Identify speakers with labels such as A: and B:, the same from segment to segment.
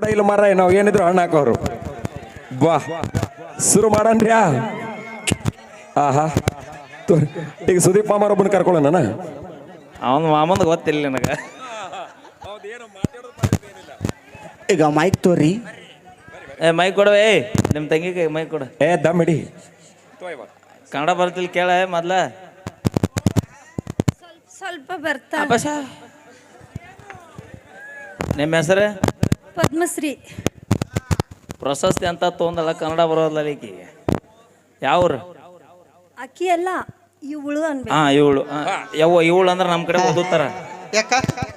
A: ಕೂಡ ಇಲ್ಲ ಮಾರ ನಾವು ಏನಿದ್ರು ಹಣ್ಣು ಹಾಕೋರು. ಬಾ ಶುರು ಮಾಡನ್ರ್ಯಾ ಆಹಾ. ತೋರಿ ಈಗ ಸುದೀಪ್ ಮಾಮಾರ ಒಬ್ಬನ ಕರ್ಕೊಳ್ಳೋಣ
B: ಅವನ ಮಾಮಂದ ಗೊತ್ತಿಲ್ಲ ನನಗೆ.
C: ಈಗ ಮೈಕ್ ತೋರಿ.
B: ಏ ಮೈಕ್ ಕೊಡ ಏ ನಿಮ್ಮ ತಂಗಿಗೆ ಮೈಕ್ ಕೊಡ.
A: ಏ ದಮ್ ಹಿಡಿ.
B: ಕನ್ನಡ ಬರ್ತಿಲ್ಲ ಕೇಳ ಮೊದ್ಲ.
D: ಸ್ವಲ್ಪ ಬರ್ತಾ
B: ನಿಮ್ಮ ಹೆಸರು?
D: ಪದ್ಮಶ್ರೀ.
B: ಪ್ರಶಸ್ತಿ ಅಂತ ತೊಂದಳ ಕನ್ನಡ ಬರೋದಲ್ಲ ಈಕಿಗೆ ಯಾವ್ರು?
D: ಅಕ್ಕಿ ಅಲ್ಲ ಇವಳು ಅನ್ಬೇಕು.
B: ಹಾ ಇವಳು. ಯಾವ ಇವಳು ಅಂದ್ರೆ ನಮ್ಮ ಕಡೆ ಓದುತ್ತಾರ.
C: ಯಾಕ?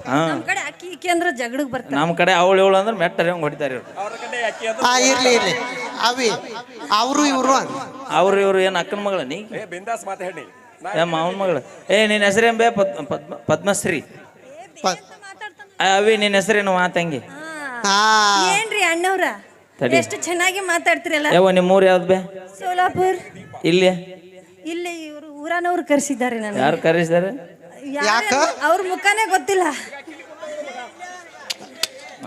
B: ಹಾ.
D: ನಮ್ ಕಡೆ ಅಕ್ಕಿ ಇಕ್ಕಿ ಅಂದ್ರೆ ಜಗಳಗ್ ಬರ್ತಾರೆ.
B: ನಮ್ಮ ಕಡೆ ಅವಳು ಇವಳು ಅಂದ್ರೆ ಮೆಟ್ಟರೆ ಹಂಗೆ ಹೊಡಿತಾರೆ ಇವ್ರು.
C: ಆ ಇರ್ಲಿ ಇರ್ಲಿ. ಅವಿ ಅವರು ಇವರು
B: ಅವ್ರು ಇವ್ರು ಏನು ಅಕ್ಕನ ಮಗಳ ನೀ?
A: ಮಗಳ
B: ಏ ಮಾವನ ಮಗಳು. ಏ ನಿನ್ನ ಹೆಸರೇನ್ ಬೇ? ಪದ್ ಪದ್ಮ ಪದ್ಮಶ್ರೀ. ಅವಿ ನಿನ್ನ ಹೆಸರೇನು ಮಾತಂಗಿ
D: ಏನ್ರಿ ಅಣ್ಣವ್ರ?
B: ತಡಿ.
D: ಎಷ್ಟು ಚೆನ್ನಾಗಿ ಮಾತಾಡ್ತಿರಲ್ಲ?
B: ಯಾವ ನಿಮ್ಮ ಊರು ಯಾವ್ದು ಬೇ?
D: ಸೋಲಾಪುರ್.
B: ಇಲ್ಲಿ.
D: ಇಲ್ಲಿ ಇವರು ಊರಾನವ್ರು ಕರೆಸಿದ್ದಾರೆ ನನಗೆ.
B: ಯಾರು ಕರೆಸಿದಾರೆ
D: ಯಾಕ? ಅವ್ರ ಮುಖನೇ ಗೊತ್ತಿಲ್ಲ.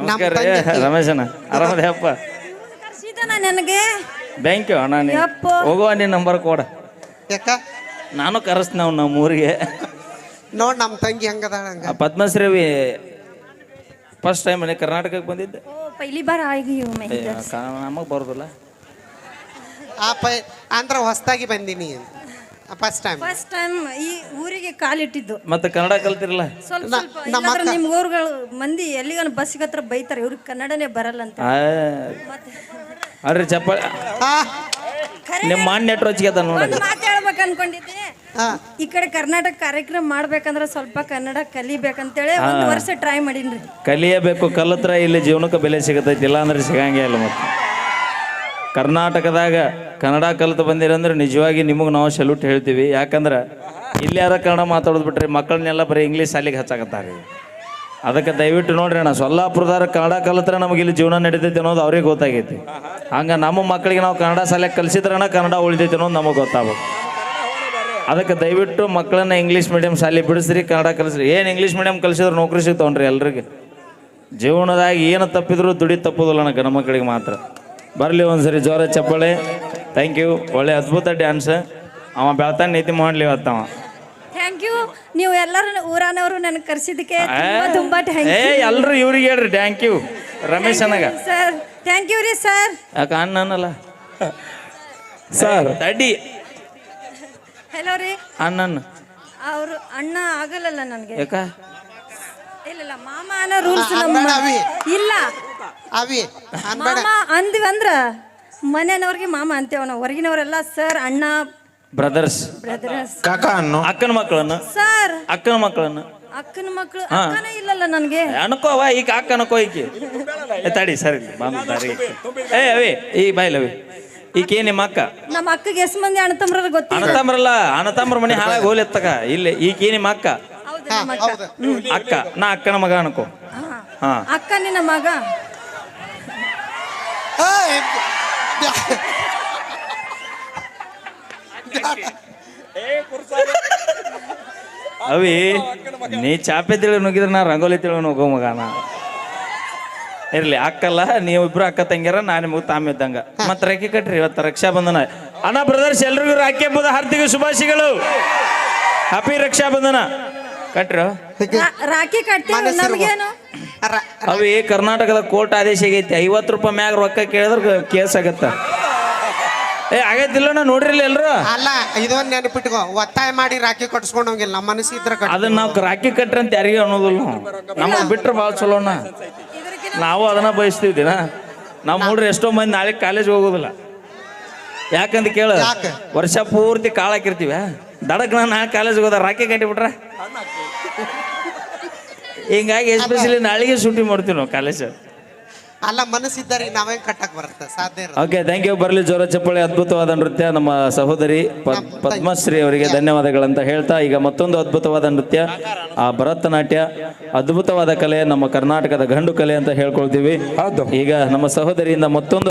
B: ನಮಸ್ಕಾರ ರೀ ರಮೇಶನ ಆರಾಮದೇಪ್ಪ
D: ಕರ್ಸಿದಾನ ನನಗೆ.
B: ಬ್ಯಾಂಕ್ ಅಣ್ಣ ನೀ
D: ಯಪ್ಪ.
B: ಹೋಗುವ ನಿನ್ನ ನಂಬರ್ ಕೊಡ.
C: ಯಾಕ?
B: ನಾನು ಕರೆಸ್ತೀನಿ ಅವ್ನು ನಮ್ಮ ಊರಿಗೆ
C: ನೋಡ್ ನಮ್ ತಂಗಿ ಹಂಗದಾಳ ಹಂಗ.
B: ಆ ಪದ್ಮಶ್ರೀ ಫಸ್ಟ್ ಟೈಮ್ ಮನೆ ಕರ್ನಾಟಕಕ್ಕೆ ಬಂದಿದ್ದೆ.
D: ಓ ಪೈಲಿ ಬಾರ ಆಗಿ
B: ನಮಗೆ ಬರೋದಿಲ್ಲ.
C: ಆ ಪೈ ಬಂದಿನಿ ಹೊಸ್ದಾಗಿ ಬಂದೀನಿ ಫಸ್ಟ್ ಟೈಮ್
D: ಫಸ್ಟ್ ಟೈಮ್ ಈ ಊರಿಗೆ ಕಾಲಿಟ್ಟಿದ್ದು
B: ಮತ್ತೆ ಕನ್ನಡ ಕಲ್ತಿರಲ್ಲ?
D: ಸ್ವಲ್ಪ ಸ್ವಲ್ಪ.
C: ನಮ್ಮ
D: ಊರುಗಳು ಮಂದಿ ಎಲ್ಲಿಗಾನ ಬಸ್ಸಿಗೆ ಹತ್ರ ಬೈತಾರೆ ಇವ್ರಿಗೆ ಕನ್ನಡನೇ ಬರಲ್ಲ ಅಂತ.
B: ಅರೆ ಚಪ್ಪಾಳೆ ನಿಮ್ಮ ಮಾನ್ಯ ನೆಟ್ ರೋಚಿಗೆ ಅದ ನೋಡಿ.
D: ಮಾತಾಡ್ಬೇಕು ಮಾತು ಹೇಳ್ಬೇಕು ಅನ್ಕೊಂಡಿದ್ದೆ ಈ ಕಡೆ ಕರ್ನಾಟಕ ಕಾರ್ಯಕ್ರಮ ಮಾಡ್ಬೇಕಂದ್ರೆ ಸ್ವಲ್ಪ ಕನ್ನಡ ಕಲಿಬೇಕಂತೇಳಿ ಒಂದು ವರ್ಷ ಟ್ರೈ ಮಾಡಿನ್ರಿ.
B: ಕಲಿಯಬೇಕು ಕಲಿತ್ರ ಇಲ್ಲಿ ಜೀವನಕ್ಕೆ ಬೆಲೆ ಸಿಗತೈತಿ ಇಲ್ಲ ಅಂದ್ರೆ ಸಿಗಂಗೇ ಇಲ್ಲ ಮತ್ತೆ. ಕರ್ನಾಟಕದಾಗ ಕನ್ನಡ ಕಲಿತು ಬಂದಿರಂದ್ರೆ ನಿಜವಾಗಿ ನಿಮಗೆ ನಾವು ಸಲ್ಯೂಟ್ ಹೇಳ್ತೀವಿ. ಯಾಕಂದ್ರೆ ಇಲ್ಲಿ ಯಾರ ಕನ್ನಡ ಮಾತಾಡೋದು ಬಿಟ್ರೆ ಮಕ್ಕಳನ್ನೆಲ್ಲ ಬರೀ ಇಂಗ್ಲೀಷ್ ಶಾಲೆಗೆ ಹಚ್ಚಾಕತ್ತಾರೆ. ಅದಕ್ಕೆ ದಯವಿಟ್ಟು ನೋಡ್ರಿ ಅಣ್ಣ ಸೊಲ್ಲಾಪುರದಾರ ಕನ್ನಡ ಕಲಿತ್ರೆ ನಮಗೆ ಇಲ್ಲಿ ಜೀವನ ನಡೀತೈತಿ ಅನ್ನೋದು ಅವ್ರಿಗೆ ಗೊತ್ತಾಗೈತಿ. ಹಂಗೆ ನಮ್ಮ ಮಕ್ಕಳಿಗೆ ನಾವು ಕನ್ನಡ ಶಾಲೆಗೆ ಕಲಿಸಿದ್ರಣ ಕನ್ನಡ ಉಳಿದೈತೆ ಅನ್ನೋದು ನಮಗೆ ಗೊತ್ತಾಗಬೇಕು. ಅದಕ್ಕೆ ದಯವಿಟ್ಟು ಮಕ್ಕಳನ್ನ ಇಂಗ್ಲೀಷ್ ಮೀಡಿಯಂ ಶಾಲೆ ಬಿಡಿಸ್ರಿ ಕನ್ನಡ ಕಲಿಸ್ರಿ. ಏನು ಇಂಗ್ಲೀಷ್ ಮೀಡಿಯಂ ಕಲಿಸಿದ್ರು ನೌಕರಿ ಸಿಗ್ತಾವನ್ರಿ ಎಲ್ರಿಗೆ. ಜೀವನದಾಗ ಏನು ತಪ್ಪಿದ್ರು ದುಡಿ ತಪ್ಪೋದಿಲ್ಲ ನನಗೆ ನಮ್ಮ ಮಕ್ಕಳಿಗೆ ಮಾತ್ರ. ಬರಲಿ ಒಂದ್ಸರಿ ಜೋರ ಚಪ್ಪಾಳೆ ಥ್ಯಾಂಕ್ ಯು ಒಳ್ಳೆ ಅದ್ಭುತ ಡ್ಯಾನ್ಸ್ ಅವ ಬೆಳ್ತಾನ ನೀತಿ ಮಾಡಲಿ ಇವತ್ತವ
D: ಥ್ಯಾಂಕ್ ಯು ನೀವು ಎಲ್ಲರೂ ಊರಾನವರು ನನಗೆ ಕರ್ಸಿದ್ದಕ್ಕೆ ತುಂಬಾ ತುಂಬಾ ಥ್ಯಾಂಕ್
B: ಏ ಎಲ್ಲರೂ ಇವ್ರಿಗೆ ಹೇಳ್ರಿ. ಥ್ಯಾಂಕ್ ಯು ರಮೇಶ್ ಅನಗ
D: ಸರ್ ಥ್ಯಾಂಕ್ ಯು ರೀ ಸರ್
B: ಯಾಕೆ ಅನ್ನಲ್ಲ
A: ಸರ್
D: ಹಲೋ ರೀ.
B: ಅಣ್ಣನ.
D: ಅವರು ಅಣ್ಣ ಆಗಲ್ಲಲ್ಲ ನನಗೆ.
B: ಯಾಕ?
D: ಇಲ್ಲ ಇಲ್ಲ ಮಾಮ ಅನ್ನೋ ರೂಲ್ಸ್ ನಮ್ಮ
C: ಅವಿ.
D: ಇಲ್ಲ.
C: ಅವಿ ಅನ್ಬೇಡ
D: ಮಾಮ ಅಂದ್ವಿ ಅಂದ್ರ ಮನೆಯವ್ರಿಗೆ ಮಾಮ ಅಂತೇವ ನಾವು. ಹೊರಗಿನವರೆಲ್ಲ ಸರ್ ಅಣ್ಣ
B: ಬ್ರದರ್ಸ್
D: ಬ್ರದರ್ಸ್
C: ಕಾಕ ಅನ್ನು.
B: ಅಕ್ಕನ ಮಕ್ಕಳನ್ನ.
D: ಸರ್
B: ಅಕ್ಕನ ಮಕ್ಕಳನ್ನ.
D: ಅಕ್ಕನ ಮಕ್ಕಳು ಅಕ್ಕನೇ ಇಲ್ಲಲ್ಲ ನನಗೆ.
B: ಅನ್ಕೋವ ಈಗ ಅಕ್ಕ ಅನ್ಕೋ ಈಕಿ. ಏ, ತಡಿ ಸರಿ ಬಂದ ದಾರಿ ಏ ಅವಿ ಈ ಬಾಯ್ಲ ಅವಿ ಈಕೆ ನಿಮ್ಮ ಅಕ್ಕ?
D: ನಮ್ಮ ಅಕ್ಕಗೆ ಎಷ್ಟು ಮಂದಿ ಅಣ್ಣ ತಮ್ಮರ ಗೊತ್ತಿಲ್ಲ.
B: ಅಣ್ಣತಮ್ರಲ್ಲ ಅಣ್ಣತಮ್ರ ಮನೆ ಹಾಳಾಗಿ ಹೋಲಿ ಎತ್ತಕ ಇಲ್ಲಿ ಈಕೆ ನಿಮ್ಮ ಅಕ್ಕ?
D: ಹೌದು ನಮ್ಮ ಅಕ್ಕ.
B: ನಾ ಅಕ್ಕನ ಮಗ ಅನ್ಕೋ.
D: ಹಾ. ಅಕ್ಕ ನಿನ್ನ ಮಗ.
B: ಅವಿ ನೀ ಚಾಪೆ ತಿಳಿ ನುಗ್ಗಿದ್ರೆ ನಾ ರಂಗೋಲಿ ತಿಳಿ ನುಗ್ಗೋ ಮಗ ನಾ ಇರ್ಲಿ ಅಕ್ಕಲ್ಲ ನೀವಿಬ್ರು ಅಕ್ಕ ತಂಗ್ಯಾರ ನಾ ನಿಮಗೆ ತಾಮಿದ್ದಂಗ ಮತ್ತೆ ರೇಖೆ ಕಟ್ರಿ ಇವತ್ತು ರಕ್ಷಾ ಬಂಧನ. ಅಣ್ಣ ಬ್ರದರ್ಸ್ ಎಲ್ರಿಗೂ ರಾಖಿ ಹಬ್ಬದ ಹಾರ್ದಿಕ ಶುಭಾಶಯಗಳು. ಹ್ಯಾಪಿ ರಕ್ಷಾ ಬಂಧನ. ಕಟ್ರು.
D: ರಾಖಿ ಕಟ್ತೀವಿ ನಮಗೇನು?
B: ಅವಿ ಕರ್ನಾಟಕದ ಕೋರ್ಟ್ ಆದೇಶ ಆಗೈತಿ ಐವತ್ತು ರೂಪಾಯಿ ಮ್ಯಾಗ ರೊಕ್ಕ ಕೇಳಿದ್ರೆ ಕೇಸ್ ಆಗತ್ತ. ಏ ಆಗೈತಿಲ್ಲ ನೋಡ್ರಿಲ್ಲ ಎಲ್ರು?
C: ಅಲ್ಲ ಇದೊಂದು ನೆನಪಿಟ್ಕೋ ಒತ್ತಾಯ ಮಾಡಿ ರಾಖಿ ಕಟ್ಸ್ಕೊಂಡು ಹೋಗಿಲ್ಲ ನಮ್ಮ ಮನಸ್ಸಿದ್ರೆ
B: ಅದನ್ನ ನಾವು ರಾಖಿ ಕಟ್ರಿ ಅಂತ ಯಾರಿಗೂ ಅನ್ನೋದಿಲ್ಲ. ನಮ್ಮ ನಮಗೆ ಬಿಟ್ರೆ ಭಾಳ ಚಲೋನ ನಾವು ಅದನ್ನ ಬಯಸ್ತೀವಿ ದಿನ ನಮ್ಮ ಹುಡ್ರು ಎಷ್ಟೋ ಮಂದಿ ನಾಳೆ ಕಾಲೇಜ್ ಹೋಗೋದಿಲ್ಲ. ಯಾಕಂತ ಕೇಳ
C: ಯಾಕೆ?
B: ವರ್ಷ ಪೂರ್ತಿ ಕಾಳು ಹಾಕಿರ್ತೀವಿ. ದಡಕ್ ನಾನು ನಾಳೆ ಕಾಲೇಜ್ ಹೋದ ರಾಕಿ ಕಟ್ಟಿಬಿಟ್ರೆ ಹಿಂಗಾಗಿ ಎಸ್ಪೆಷಲಿ ನಾಳೆಗೆ ಶೂಟಿಂಗ್ ಮಾಡ್ತೀವಿ ನಾವು ಕಾಲೇಜ್
C: ಅಲ್ಲ ಮನಸ್ಸಿದ್ದಾರೆ ನಾವೇ ಕಟ್ಟಕ್ ಬರುತ್ತೆ? ಸಾಧ್ಯ ಇರೋದು
B: ಓಕೆ ಥ್ಯಾಂಕ್ ಯು ಬರಲಿ ಜೋರ ಚಪ್ಪಳಿ ಅದ್ಭುತವಾದ ನೃತ್ಯ ನಮ್ಮ ಸಹೋದರಿ ಪದ್- ಪದ್ಮಶ್ರೀ ಅವರಿಗೆ ಧನ್ಯವಾದಗಳಂತ ಹೇಳ್ತಾ ಈಗ ಮತ್ತೊಂದು ಅದ್ಭುತವಾದ ನೃತ್ಯ ಆ ಭರತನಾಟ್ಯ. ಅದ್ಭುತವಾದ ಕಲೆ ನಮ್ಮ ಕರ್ನಾಟಕದ ಗಂಡು ಕಲೆ ಅಂತ ಹೇಳ್ಕೊಳ್ತೀವಿ.
A: ಹೌದು.
B: ಈಗ ನಮ್ಮ ಸಹೋದರಿಯಿಂದ ಮತ್ತೊಂದು